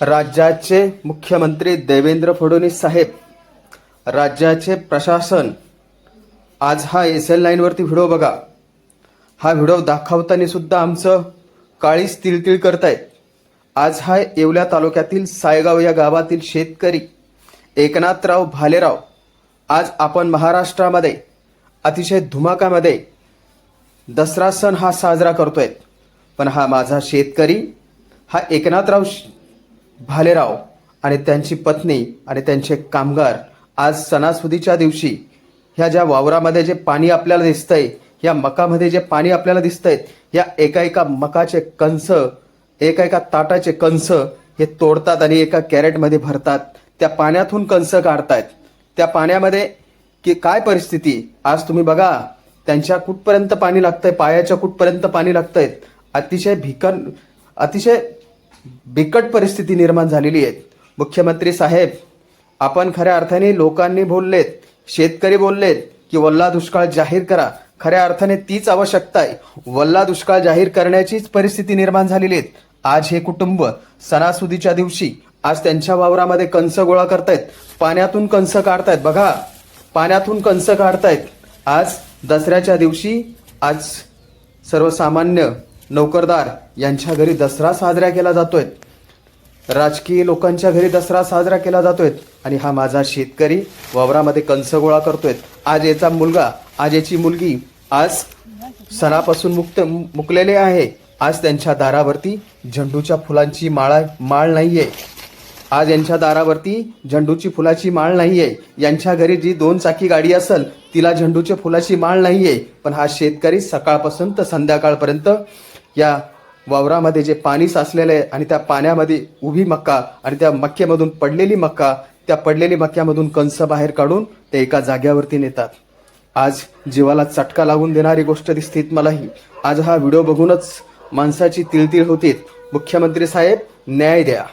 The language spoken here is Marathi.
राज्याचे मुख्यमंत्री देवेंद्र फडणवीस साहेब राज्याचे प्रशासन आज हा एस एल लाईनवरती व्हिडिओ बघा. हा व्हिडिओ दाखवताना सुद्धा आमचं काळीच तिळतिळ करतायत. आज हा येवल्या तालुक्यातील सायगाव या गावातील शेतकरी एकनाथराव भालेराव आज आपण महाराष्ट्रामध्ये अतिशय धुमाकामध्ये दसरा सण हा साजरा करतोय पण हा माझा शेतकरी हा एकनाथराव श- भालेराव आणि त्यांची पत्नी आणि त्यांचे कामगार आज सणासुदीच्या दिवशी ह्या ज्या वावरामध्ये जे पाणी आपल्याला दिसतंय या मकामध्ये जे पाणी आपल्याला दिसतंय या एका एका मकाचे कंस एका एका ताटाचे कंस हे तोडतात आणि एका कॅरेटमध्ये भरतात. त्या पाण्यातून कंस काढतायत. त्या पाण्यामध्ये की काय परिस्थिती? आज तुम्ही बघा त्यांच्या कुठपर्यंत पाणी लागतंय पायाच्या कुठपर्यंत पाणी लागतंय? अतिशय भिकन अतिशय बिकट परिस्थिती निर्माण झालेली आहे. मुख्यमंत्री साहेब आपण खऱ्या अर्थाने लोकांनी बोललेत शेतकरी बोललेत की वल्ला दुष्काळ जाहीर करा. खऱ्या अर्थाने तीच आवश्यकता आहे. वल्ला दुष्काळ जाहीर करण्याचीच परिस्थिती निर्माण झालेली आहे आज हे कुटुंब सणासुदीच्या दिवशी आज त्यांच्या वावरामध्ये कंस गोळा करतायत. पाण्यातून कंस काढतायत. बघा पाण्यातून कंस काढतायत. आज दसऱ्याच्या दिवशी आज सर्वसामान्य नोकरदार यांच्या घरी दसरा साजरा केला जातोय. राजकीय लोकांच्या घरी दसरा साजरा केला जातोय आणि हा माझा शेतकरी वावरामध्ये कंस गोळा करतोय. आज याचा मुलगा आज याची मुलगी आज सणापासून मुक्त मुकलेले आहे. आज त्यांच्या दारावरती झेंडूच्या फुलांची माळा माळ नाहीये. आज यांच्या दारावरती झेंडूची फुलाची माळ नाहीये. यांच्या घरी जी दोन चाकी गाडी असेल तिला झेंडूच्या फुलाची माळ नाहीये. पण हा शेतकरी सकाळपासून तर संध्याकाळपर्यंत या वावरामध्ये जे पाणी साचलेलं आहे आणि त्या पाण्यामध्ये उभी मक्का आणि त्या मक्क्यामधून पडलेली मक्का त्या पडलेली मक्क्यामधून कंस बाहेर काढून ते एका जाग्यावरती नेतात. आज जीवाला चटका लागून देणारी गोष्ट दिसते मलाही. आज हा व्हिडिओ बघूनच माणसाची तिळतिळ होते मुख्यमंत्री साहेब न्याय द्या.